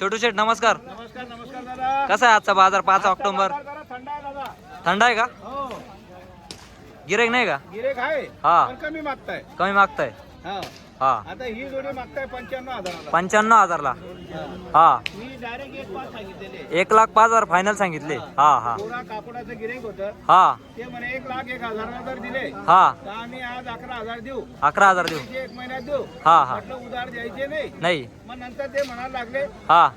छोटू शेठ नमस्कार. नमस्कार नमस्कार दादा. कसा आहे आजचा बाजार पाच ऑक्टोबर? जरा थंड आहे दादा. थंड आहे का? हो. गिरेक नाही का? गिरेक आहे हा. पण कमी मागताय. कमी मागताय. हा. हा. आता ही जोडी मागताय पंच्याण्णव हजाराला. पंच्याण्णव हजारला. हा. मी डायरेक्ट एक पाच सांगितलेले. एक लाख पाच हजार फायनल सांगितले. हा. हा कापडाचं गिरेक होतं. हा. ते म्हणे एक लाख एक हजाराला जर दिले हा. तर आम्ही आज अकरा हजार देऊ. अकरा हजार देऊ. पैसे एक महिन्यात देऊ. हा हा. म्हटलं उधार द्यायचे नाही. नाही. मग नंतर ते म्हणायला लागले हा.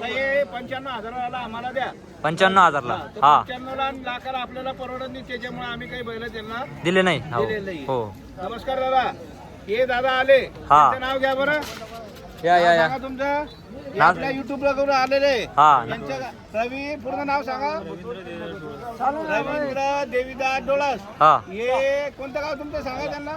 "तर हे पंच्याण्णव हजाराला आम्हाला द्या. पंच्याण्णव हजारला. हा, हा. आणि लाखाला आपल्याला परवडत नाही त्याच्यामुळे आम्ही काही बैल त्यांना दिले नाही. हो. दिले नाही. हो. नमस्कार दादा. हे दादा आले. हा. त्यांचं नाव घ्या बरं. या या या. सांगा तुमचं. हे नाव- आपल्या युट्यूबला करून आलेले. हा. यांचं रवी पूर्ण नाव सांगा. रवींद्र देवीदास डोळस. हा. हे कोणतं गाव तुमचं? सांगा त्यांना.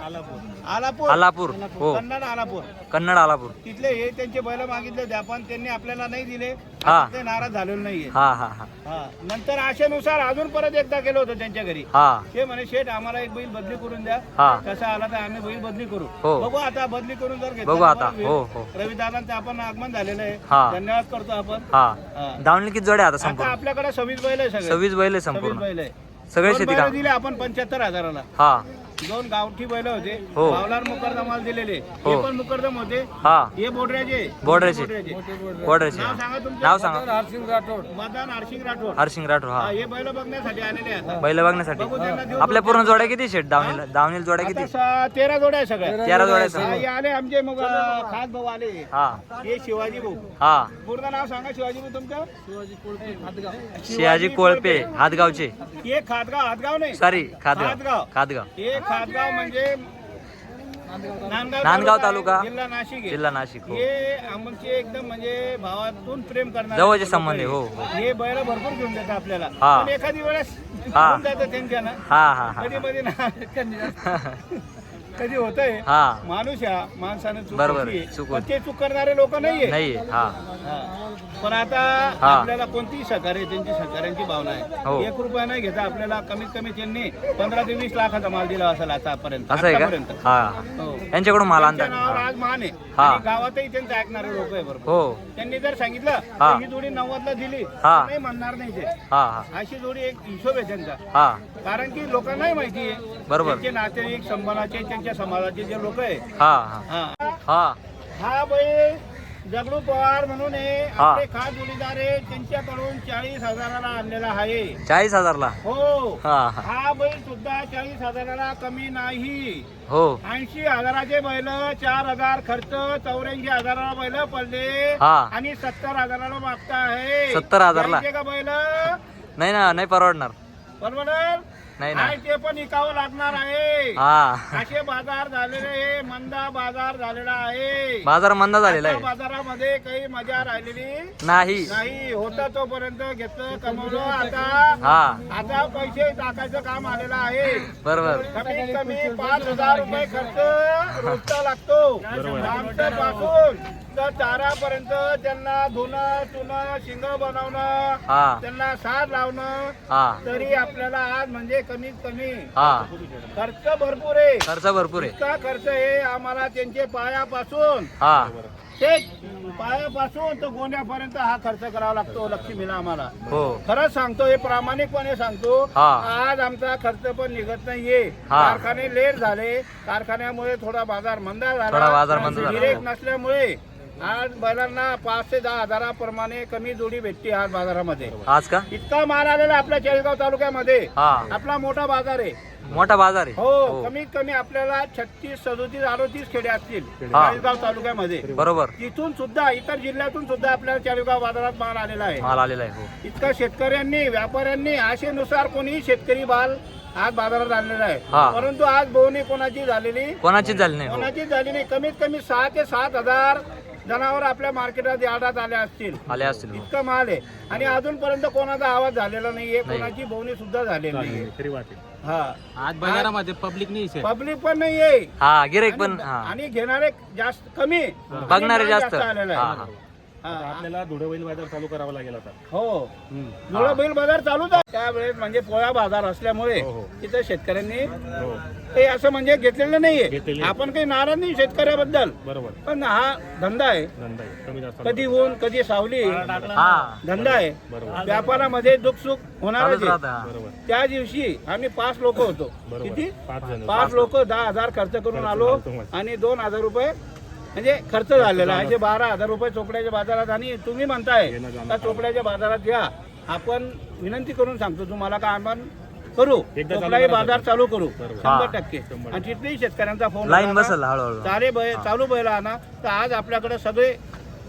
आलापूर. आलापूर हो. कन्नड आलापूर. कन्नड आलापूर. तिथले हे त्यांचे बैल मागितले होते आपण त्यांनी आपल्याला नाही दिले. हा. ते नाराज झालेले नाहीये. हा हा हा. हा. नंतर आशेनुसार अजून परत एकदा गेलो होतो त्यांच्या घरी. हा. ते म्हणे शेठ आम्हाला एक बैल बदली करून द्या. हा. कसा आला तर आम्ही बैल बदली करू. हो. बघू आता बदली करून जर घेतला बघू तर आता. बरं. हो, होईल. हो. रविदादांचं आपण आगमन झालेलं आहे. धन्यवाद करतो आपण. हा. हा. धावणी किती जोड्या आता आता संपूर्ण. आपल्याकडे सव्वीस बैल आहे सगळे. सव्वीस बैल आहे सव्वीस संपूर्ण. बैल आहे. सगळे दोन शेती बैल दिले आपण पंच्याहत्तर हजाराला. हा. दोन गावठी बैल होते. हो. मावलार मुकरदमाला दिलेले. हो. हे. पण मुकरदम होते. हा. हे बोडऱ्याचे. बोर्डरचे बोडऱ्याचे. बोर्डरचे नाव सांगा तुमचं. नाव सांगा. हरसिंग राठोड. मदान हरसिंग राठोड. हरसिंग राठोड हा, हा हे बैल बघण्यासाठी आलेले आहे आता. बैल बघण्यासाठी. बघू त्यांना देऊ आपल्या पूर्ण जोड्या किती शेट दावणीला दावणीला जोड्या आता किती? स- तेरा जोड्या आहे सगळ्या. तेरा जोड्या हा, हे आले आमचे मग अं, खास भाऊ आले. हा. हे शिवाजी भाऊ. हा. पूर्ण नाव सांगा शिवाजी भाऊ तुमचं. शिवाजी शियाजी कोळपे हातगावचे. हे खातगाव हातगाव नाही. सॉरी खातगाव. खातगाव. खातगाव. हे खातगाव म्हणजे नांदगाव तालुका, जिल्हा नाशिक आहे. जिल्हा नाशिक हो हे आमचे एकदम म्हणजे भावातून प्रेम करणार जवळचे संबंध आहे, हो, हो. हे बैल भरपूर घेऊन देतात आपल्याला हा. पण एखादी वेळेस हा. घेऊन त्यांच्यानं हा हा हा कधी मध्ये ना कधी होतंय हा माणूस या माणसानं चूक बरोबर पण. ते चूक करणारे लोक नाहीये नाहीये हा हा. पण आता हा. आपल्याला कोणतीही सहकार्य आहे, त्यांची सहकार्यांची भावना हो. आहे एक रुपया नाही घेता आपल्याला कमीत कमी त्यांनी पंधरा ते वीस लाखाचा माल दिला असेल आतापर्यंत असं आहे आतापर्यंत. का हा हो. यांच्याकडून माल त्यांच्या आणतात नावावर हा. आज मान आहे हा. आणि गावातही त्यांचं ऐकणारे लोक आहे बरोबर हो त्यांनी जर सांगितलं हा. तर ही जोडी नव्वदला दिली हा. तर नाही म्हणणार नाही ते हा हा अशी जोडी एक हिशोब आहे त्यांचा हा कारण की लोकांनाही माहिती आहे बरोबर. त्यांचे नातेवाईक संबंधाचे त्यांच्या समाजाचे जे लोक आहे. हा हा. हा. हा हा बैल जगडू पवार म्हणून आहे हा. आपले खास जोडीदार आहे त्यांच्याकडून चाळीस हजाराला आणलेला आहे. चाळीस हजारला? हो. हा बैल सुद्धा चाळीस हजाराला कमी नाही. हो. ऐंशी हजाराचे बैल चार हजार खर्च चौऱ्याऐंशी हजाराला बैल पडले. हा. आणि सत्तर हजाराला मागता आहे. 70,000 ला. घ्यायचे का बैल? नाही ना नाही परवडणार. परवडल नाही ना. नाही ते पण विकावं लागणार आहे. हा. असे बाजार झालेले हे मंदा बाजार झालेला आहे. बाजार मंद झालेला आहे. बाजारामध्ये काही मजा राहिलेली नाही. नाही. होता तोपर्यंत घेतलं कमवलं. आता हा. आता पैसे टाकायचं काम आलेलं आहे. बरोबर. कमीत कमी पाच हजार रुपये खर्च रोजचा लागतो. आमचं पासून तर चारापर्यंत त्यांना धुणं चुणं शिंग बनवणं हा. त्यांना सार लावणं हा. तरी आपल्याला आज म्हणजे कमीत कमी. हा. खर्च भरपूर आहे. खर्च भरपूर आहे. इतका खर्च आहे आम्हाला त्यांचे पायापासून. हा. ते पायापासून तर गोण्यापर्यंत हा खर्च करावा लागतो लक्ष्मीला आम्हाला. हो. खरंच सांगतो हे प्रामाणिकपणे सांगतो. हा. आज आमचा खर्च पण निघत नाहीये. हा. कारखाने लेट झाले. कारखान्यामुळे थोडा बाजार मंदा झाला. थोडा बाजार मंद झाला. गिऱ्हाईक नसल्यामुळे आज बैलांना पाच ते दहा हजाराप्रमाणे कमी जोडी भेटते आज बाजारामध्ये. आज का? इतका माल आलेला आपल्या चाळीसगाव तालुक्यामध्ये. हा. आपला मोठा बाजार आहे. मोठा बाजार आहे. हो कमीत कमी आपल्याला छत्तीस सदोतीस अडोतीस खेडे असतील हा. चाळीसगाव तालुक्यामध्ये. बरोबर. तिथून सुद्धा इतर जिल्ह्यातून सुद्धा आपल्याला चाळीसगाव बाजारात माल आलेला आहे. माल आलेला आहे हो. इतका शेतकऱ्यांनी व्यापाऱ्यांनी आशेनुसार कोणी शेतकरी माल आज बाजारात आणलेला आहे. हा. परंतु आज बोवणी कोणाची झालेली कोणाचीच झाली नाही हो. कोणाची झाली नाही. कमीत कमी सहा ते सात हजार जनावर आपल्या मार्केटात यार्डात आले असतील. आले असतील हो. इतका माल आहे. आणि अजूनपर्यंत कोणाचा आवाज झालेला नाहीये नाही. कोणाची बोवणी सुद्धा झालेली नाहीये. हा. आज बाजारामध्ये पब्लिक नाही पब्लिक पण नाहीये. हा गिरेक पण आणि- घेणारे जास्त कमी. बघणारे जास्त. आलेला आहे. आता आपल्याला धुळे बैल बाजार चालू करावा लागेल आता. हो. जुळा बैल बाजार चालूच आहे. त्यावेळेस म्हणजे पोळा बाजार असल्यामुळे हो, हो. तिथं शेतकऱ्यांनी हो. ते असं म्हणजे घेतलेलं नाहीये. घेतलेलं आपण काही नाराज नाही शेतकऱ्याबद्दल. बरोबर. पण हा धंदा आहे. धंदा आहे. कमी जास्त कधी ऊन कधी सावली. हा. धंदा आहे. बरोबर. व्यापारामध्ये दुःख सुख होणारच चालूच आहे. राहतं हा. बरोबर. त्या दिवशी आम्ही पाच लोक होतो. बरोबर. किती? पाच जण. पाच लोक. दहा हजार खर्च करून आलो. आणि दोन हजार रुपये म्हणजे खर्च झालेला आहे. असे बारा हजार रुपये चोपड्याच्या बाजारात आणि तुम्ही म्हणताय का चोपड्याच्या बाजारात या. आपण विनंती करून सांगतो तुम्हाला का आपण करू. चोपडाही करा बाजार. चालू करू. शंभर हा. टक्के. आणि तिथलेही शेतकऱ्यांचा फोन लाईन बसल हळूहळू. सारे बैल चालू बैल आणा तर आज आपल्याकडे सगळे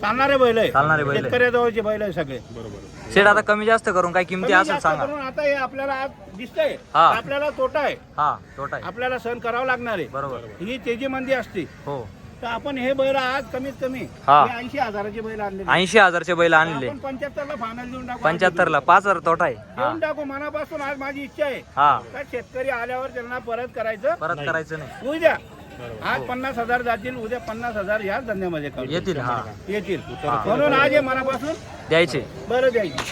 चालणारे बैल आहे. चालणारे बैल आहे. शेतकऱ्याजवळचे बैल आहे सगळे. बरोबर शेड आता कमी जास्त करून काय किमती कमी असेल जास्त सांगा. करून आता हे आपल्याला आज दिसतंय. हा. आपल्याला तोटा आहे. हा तोटा आहे. आपल्याला सहन करावं लागणार आहे. बरोबर. ही तेजी मंदी असते. हो. तर आपण हे बैल आज कमीत कमी हा. ऐंशी हजाराचे बैल आणले ऐंशी हजारचे बैल आणले आपण पंच्याहत्तर ला फायनल देऊन टाकू. पंच्याहत्तर ला पाच हजार तोटा आहे. हा. देऊन टाकू. मनापासून आज माझी इच्छा आहे. हा. का शेतकरी आल्यावर त्यांना परत करायचं? परत करायचं नाही. उद्या आज पन्नास हजार जातील. उद्या पन्नास हजार याच धंद्यामध्ये करू. येतील. हा. येतील. हा. म्हणून आज हे मनापासून द्यायचे. बरं द्यायची.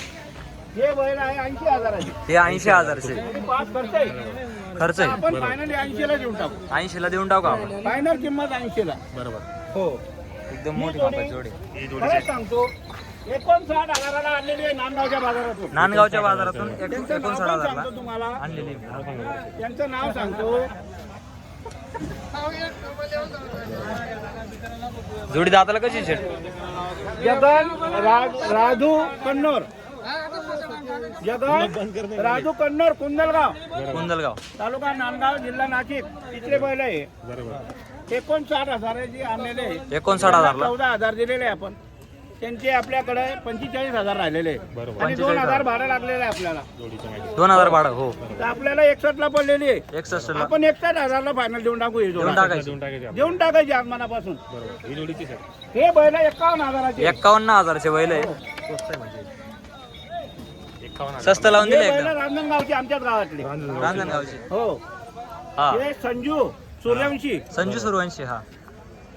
हे बैल आहे ऐंशी हजाराचे. ते ऐंशी हजारचे. पाच खर्च आहे. खर्च आहे. आपण फायनल ऐंशी ला देऊन टाकू. ऐंशी ला देऊन टाकू आपण? फायनल किंमत ऐंशी ला बरोबर. हो. एकदम मोठी मापाची जोडी. ही खरंच सांगतो एकोणसाठ हजाराला आणलेली आहे नांदगावच्या बाजारातून. नांदगावच्या बाजारातून एक- त्यांचं नाव एकोणसाठ पण हजारला सांगतो तुम्हाला. आणलेली त्यांचं नाव सांगतो. जोडी दाताला कशी शेट जगन राजू कन्नोर. जगन राजू कन्नोर कुंदलगाव. कुंदलगाव. तालुका नांदगाव जिल्हा नाशिक. तिथले बैल आहे बरोबर. एकोणसाठ हजाराची आणलेले. एकोणसाठ हजारला. चौदा हजार दिलेले आपण. त्यांचे आपल्याकडे पंचेचाळीस हजार राहिलेले आहे. बरोबर. आणि दोन हजार भाडं लागलेलं आहे आपल्याला. दोन हजार भाडं हो. तर आपल्याला एकसष्ट ला पडलेली आहे एकसष्ट ला आपण एकसष्ट हजारला फायनल देऊन टाकू हे देऊन. टाकायची. देऊन टाकायचे आपण. देऊन टाकायची आज मनापासून बरोबर. ही हे बैल एकावन्न हजाराचे एक्कावन्न हजारचे बैल आहे एकावन्न हजार. स्वस्त लावून दिले एकदम रांजणगावचे आमच्याच गावातले रांजणगावचे. हो. हा. हे संजू सूर्यवंशी. संजू सुरवंशी हा.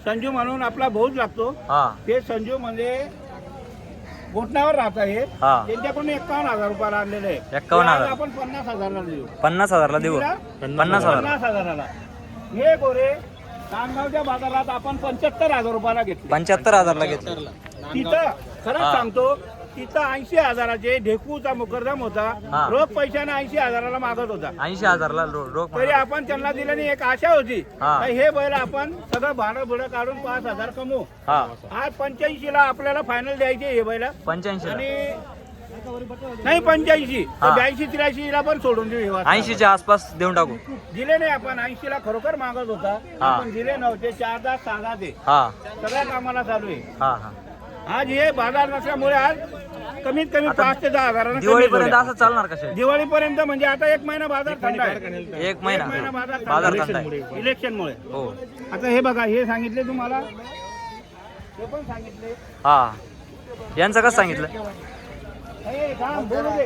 संजू म्हणून आपला भाऊच लागतो. हा. हे संजू म्हणजे घोटण्यावर राहत आहे हा. त्यांच्याकडून एकावन्न हजार रुपयाला आणलेले आहे. ते आज हजार. आपण पन्नास हजारला देऊ. पन्नास हजारला देऊ. कितीला? पन्नास हजार पन्नास हजाराला. हे गोरे नांदगावच्या बाजारात आपण पंच्याहत्तर हजार रुपयाला घेतले. पंच्याहत्तर हजारला घेतले. तिथं खरंच हा. सांगतो तिथं ऐंशी हजाराचे ढेकूचा मुकरदम होता. हा. रोख पैशाने ऐंशी हजाराला मागत होता. ऐंशी हजारला रो- रोख तरी आपण त्यांना दिल्याने एक आशा होती. हा. का हे बैल आपण सगळं भाडं बुडं काढून पाच हजार कमवू. हा. आज पंच्याऐंशी ला आपल्याला फायनल द्यायचे हे बैल. पंच्याऐंशी आणि नाही पंच्याऐंशी. हा. ब्याऐंशी त्र्याऐंशी ला पण सोडून देऊ हे वासरं. ऐंशीच्या आसपास देऊन टाकू. दिले नाही आपण ऐंशी ला खरोखर मागत होता. हा. आपण दिले नव्हते चार तास सहा ते हा. सगळ्या कामाला चालू आहे. हा हा. आज हे बाजार नसल्यामुळे आज कमीत कमी पाच ते दहा हजारांना दिवाळीपर्यंत असं चालणार का दिवाळीपर्यंत म्हणजे आता एक महिना बाजार थंड आहे एक महिना. बाजार बाजार थंड. आहे इलेक्शनमुळे हो. आता हे बघा हे सांगितले तुम्हाला. हे पण सांगितले. हा. यांचं कसं सांगितलं? हे थांब, बोलू दे.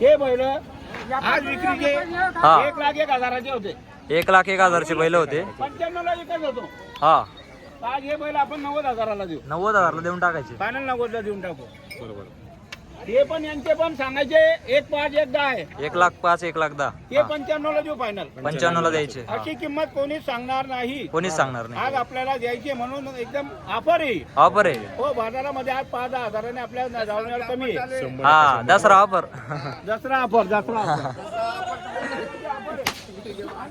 हे बैल आज विक्रीचे हा. एक लाख एक हजाराचे होते. एक लाख एक हजारचे बैल होते. पंच्याण्णव ला विकत होतो. हा. आज हे बैल आपण नव्वद हजाराला देऊ. नव्वद हजारला देऊन टाकायचे. फायनल नव्वदला देऊन टाकू. बरोबर. हे पण यांचे पण सांगायचे एक पाच एक दहा आहे. एक लाख पाच एक लाख दहा. हे पंच्याण्णव ला देऊ फायनल पंच्याण्णव ला द्यायचे. हा. अशी किंमत कोणीच सांगणार नाही. कोणीच सांगणार नाही. आज आपल्याला द्यायची म्हणून एकदम ऑफर आहे. ऑफर आहे. हो बाजारामध्ये आज पाच दहा हजाराने आपल्या जाऊन कमी आहे. हा Dussehra offer Dussehra offer Dussehra offer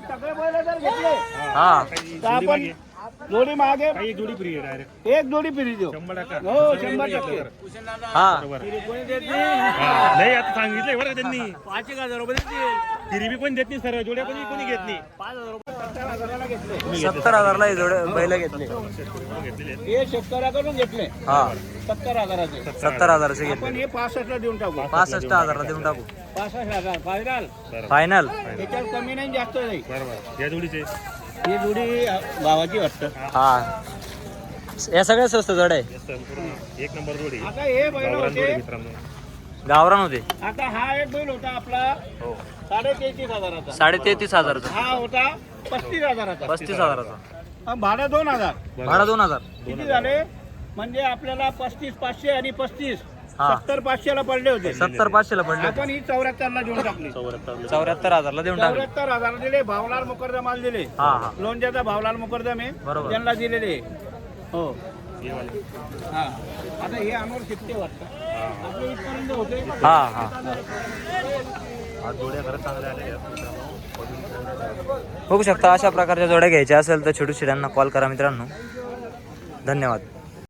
सगळे बैल जर घेतले हा तर आपण जोडी मागे. एक जोडी फ्री आहे डायरेक्ट एक जोडी फिरी देऊ. शंभर टक्का. हो शंभर टक्के हा बरोबर कोणी देत नाही हा, नाही आता सांगितलंय बरं का त्यांनी. पाच एक हजार रुपये देतील फिरी बी कोणी देत नाही सर जोड्या कोणी कोणी घेत नाही. पाच हजार रुपये सत्तर हजाराला घेतले सत्तर हजारला हे जोडे बैल घेतले. घेतलेले आहेत. हे शेतकऱ्याकडून घेतले. हा. सत्तर हजाराचे. सत्तर हजारचे घेतले. हे पासष्टला देऊन टाकू. पासष्ट हजारला देऊन टाकू. पासष्ट हजार. फायनल बरोबर. फायनल त्याच्यात कमी नाही जास्त नाही. बरोबर. या जोडीचे. ही जोडी गावाची वाटतं. हा. या सगळ्या स्वस्त जोड्या आहे एक नंबर जोडी. आता हे बैल गावरान जोडी होते मित्रांनो. गावरान होते. आता हा एक बैल होता आपला. हो. साडे तेहतीस हजाराचा. साडे तेहतीस हजारचा. हा होता पस्तीस हजाराचा. पस्तीस हजाराचा. भाडं दोन हजार. भाडा दोन हजार. किती झाले? म्हणजे आपल्याला पस्तीस पाचशे आणि पस्तीस. हा. सत्तर पाचशेला पडले होते. सत्तर पाचशेला पडले आपण ही चौऱ्याहत्तरला देऊन टाकली. चौऱ्याहत्तर हजारला देऊन टाकले. चौऱ्याहत्तर हजार दिले भावलाल मुकरदम माल दिले. हा हा. लोणच्याचा भावलाल मुकरदम आहे बरोबर. त्यांना दिलेले. हो. हे वाले. हा. आता हे आम्हाला शिकते वाटतं. आपल्या इथपर्यंत होते. हा हा. बघू शकता अशा प्रकारच्या जोड्या घ्यायच्या असेल तर छोटू शेड्यांना कॉल करा मित्रांनो. धन्यवाद.